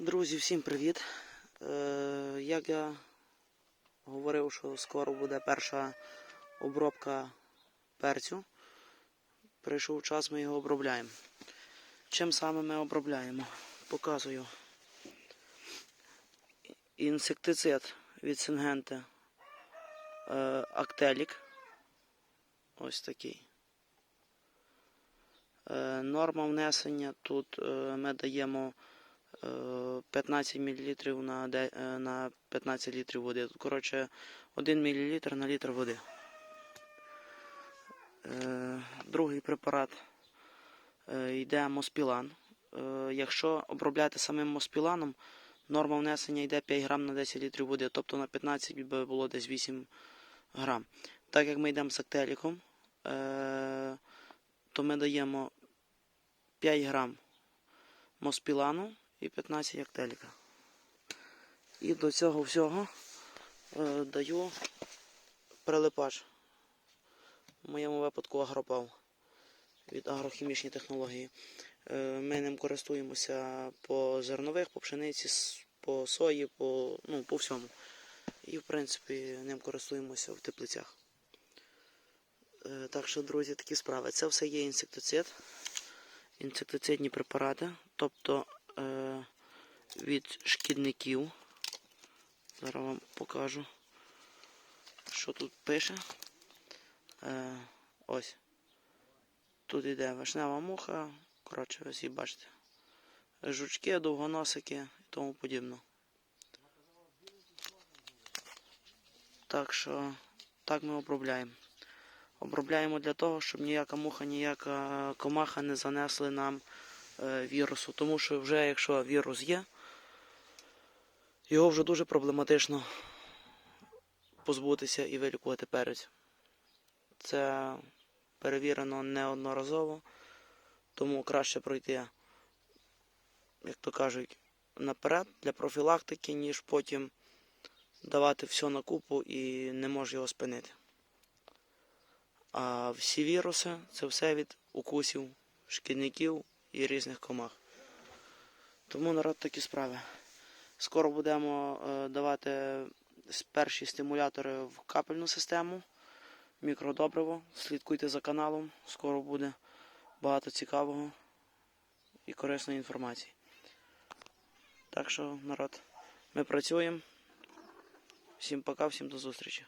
Друзі, всім привіт! Е, як я говорив, що скоро буде перша обробка перцю, прийшов час, ми його обробляємо. Чим саме ми обробляємо? Показую. Інсектицид від Сингенти е, Актелік. Ось такий. Е, норма внесення тут е, ми даємо 15 мл на, е, на 15 літрів води. Тут, коротше, 1 мл на літр води. Е, Другий препарат е, йде моспілан. Е, Якщо обробляти самим моспіланом, норма внесення йде 5 грам на 10 літрів води, тобто на 15 би було десь 8 грам. Так як ми йдемо з актеліком, е, то ми даємо 5 грам моспілану і 15 актеліка. І до цього всього е, даю прилипач. В моєму випадку агропав від агрохімічні технології. Е, ми ним користуємося по зернових, по пшениці, по сої, по, ну, по всьому. І, в принципі, ним користуємося в теплицях. Е, так що, друзі, такі справи. Це все є інсектицид інсектицидні препарати, тобто від шкідників. Зараз вам покажу, що тут пише. Е, ось. Тут йде вишнева муха, коротше, ви всі бачите. Жучки, довгоносики і тому подібне. Так що так ми обробляємо. Обробляємо для того, щоб ніяка муха, ніяка комаха не занесли нам е, вірусу. Тому що вже якщо вірус є, його вже дуже проблематично позбутися і вилікувати перець. Це перевірено неодноразово, тому краще пройти, як то кажуть, наперед для профілактики, ніж потім давати все на купу і не може його спинити. А всі віруси це все від укусів, шкідників і різних комах. Тому народ такі справи. Скоро будемо е, давати перші стимулятори в капельну систему, мікродобриво. Слідкуйте за каналом, скоро буде багато цікавого і корисної інформації. Так що, народ, ми працюємо. Всім пока, всім до зустрічі.